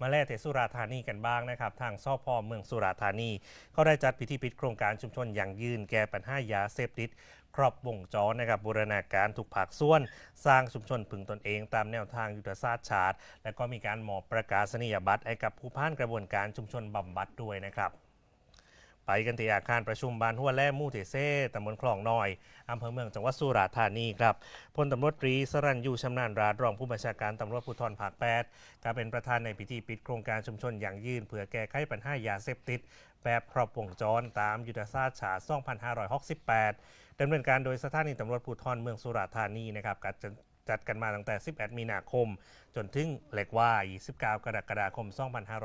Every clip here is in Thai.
มาแล่เทสุราธานีกันบ้างนะครับ ทางสพเมืองสุราธานี เขาได้จัดพิธีปิดโครงการชุมชนอย่างยืนแก้ปัญหายาเสพติดครอบวงจรนะครับบูรณาการทุกภาคส่วน สร้างชุมชนพึงตนเอง ตามแนวทางยุทธศาสตร์ชาติ และก็มีการมอบประกาศนียบัตรให้กับผู้ผ่านกระบวนการชุมชนบำบัดด้วยนะครับ ไปกันที่อาคารประชุมบ้านหัวแล่มู่เทเซ่ตำบลคลองน้อยอำเภอเมืองจังหวัดสุราษฎร์ธานีครับพลตำรวจตรีสรัญยูชำนาญราชรองผู้บัญชาการตำรวจภูธรภาค8ก็เป็นประธานในพิธีปิดโครงการชุมชนอย่างยืนเพื่อแก้ไขปัญหายาเสพติดแบบครอบวงจรตามยุทธศาสตร์ชาติ2568ดำเนินการโดยสถานีตำรวจภูธรเมืองสุราษฎร์ธานีนะครับกัด จัดกันมาตั้งแต่ 11 มีนาคม จนถึงเล็กว่า 29 กรกฎาคม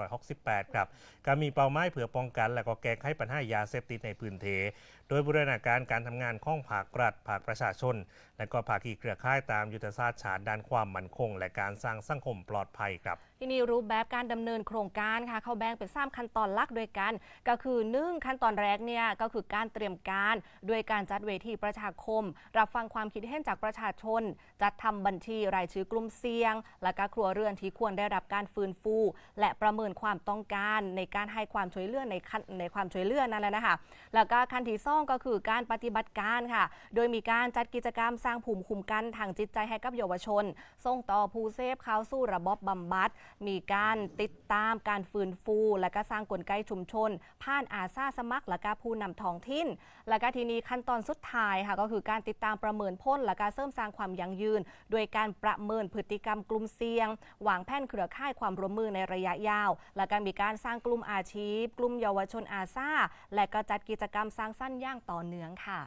2568 ครับก็มีเป้าหมายเพื่อป้องกัน และก็แก้ไขปัญหายาเสพติดในพื้นที่โดยบูรณาการการทำงานของภาครัฐภาคประชาชน และก็ภาคีเครือข่ายตามยุทธศาสตร์ชาติด้านความมั่นคง และการสร้างสังคมปลอดภัยครับที่นี่รูปแบบการดำเนินโครงการค่ะเขาแบ่งเป็นสามขั้นตอนหลักด้วยกัน ก็คือหนึ่งขั้นตอนแรกเนี่ยก็คือการเตรียมการด้วยการจัดเวทีประชาคม รับฟังความคิดเห็นจากประชาชน จัดทำบัญชีรายชื่อกลุ่มเสี่ยง และก็ครัวเรือนที่ควรได้รับการฟื้นฟู และประเมินความต้องการในการให้ความช่วยเหลือในขั้นในความช่วยเหลือนั่นแหละนะคะแล้วก็ขั้นที่สองก็คือการปฏิบัติการค่ะ โดยมีการจัดกิจกรรมสร้างภูมิคุ้มกันทางจิตใจให้กับเยาวชน ส่งต่อผู้เสพเข้าสู่ระบบบำบัด มีการติดตามการฟื้นฟู และก็สร้างกลไกชุมชน ผ่านอาสาสมัคร และก็ผู้นำท้องถิ่น และก็ทีนี้ขั้นตอนสุดท้ายค่ะก็คือการติดตามประเมินพ้นและก็เสริมสร้างความยั่งยืนโดยการประเมินพฤติกรรมกลุ่มเสี่ยงวางแผนเครือข่ายความร่วมมือในระยะยาว และการมีการสร้างกลุ่มอาชีพ กลุ่มเยาวชนอาซาและก็จัดกิจกรรมสร้างสั้นย่างต่อเนื่องค่ะ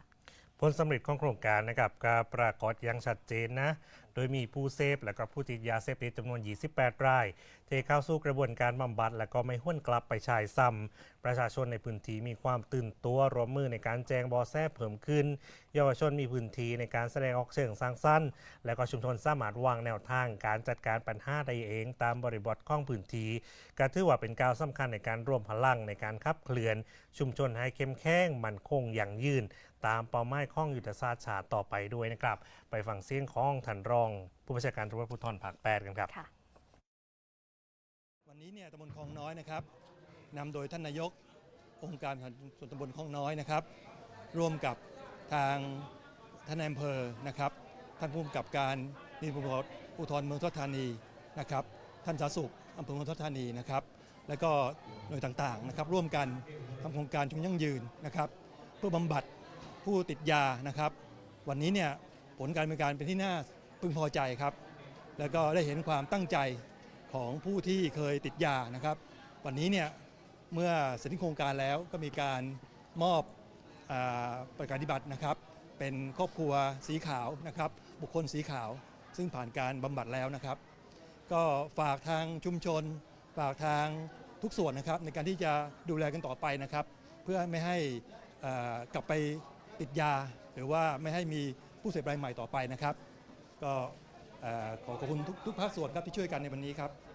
ผลสำเร็จของโครงการนะครับก็ปรากฏอย่างชัดเจนนะ โดยมีผู้เสพและก็ผู้ติดยาเสพติดจำนวน 28 รายเทเข้าสู่กระบวนการบำบัด และก็ไม่ห้วนกลับไปชายซ้ำประชาชนในพื้นที่มีความตื่นตัวร่วมมือในการแจ้งบอแสเพิ่มขึ้น เยาวชนมีพื้นที่ในการแสดงออกเชิงสร้างสรรค์และก็ชุมชนสามารถวางแนวทางการจัดการปัญหาได้เองตามบริบทของพื้นที่ก็ถือว่าเป็นก้าวสำคัญในการร่วมพลังในการขับเคลื่อน ชุมชนให้เข้มแข็งมั่นคงอย่างยืน ตามเป้าหมายของยุทธศาสตร์ชาติต่อไปด้วยนะครับ ไปฟังเสียงของท่านรองผู้บัญชาการตำรวจภูธรภาคแปดกันครับ ค่ะ วันนี้เนี่ยตำบลคลองน้อยนะครับนำโดยท่านนายกองค์การส่วนตำบลคลองน้อยนะครับ ร่วมกับทางท่านนายอำเภอนะครับ ท่านผู้กำกับการนิติภูธรเมืองทอดธานีนะครับ ท่านสาธารณสุขอำเภอเมืองทอดธานีนะครับ และก็หน่วยต่างๆนะครับ ร่วมกันทำโครงการชุมยั่งยืนนะครับ เพื่อบำบัดผู้ติดยานะครับ วันนี้เนี่ยผลการดำเนินการเป็นที่น่า พึงพอใจครับ แล้วก็ได้เห็นความตั้งใจของผู้ที่เคยติดยานะครับ วันนี้เนี่ยเมื่อเสร็จโครงการแล้วก็มีการมอบอประกาศนิบัตินะครับ เป็นครอบครัวสีขาวนะครับ บุคคลสีขาว ซึ่งผ่านการบำบัดแล้วนะครับ ก็ฝากทางชุมชน ฝากทางทุกส่วนนะครับ ในการที่จะดูแลกันต่อไปนะครับ เพื่อไม่ให้กลับไปติดยา หรือว่าไม่ให้มีผู้เสพรายใหม่ต่อไปนะครับ ก็ขอขอบคุณทุกภาคส่วนครับที่ช่วยกันในวันนี้ครับ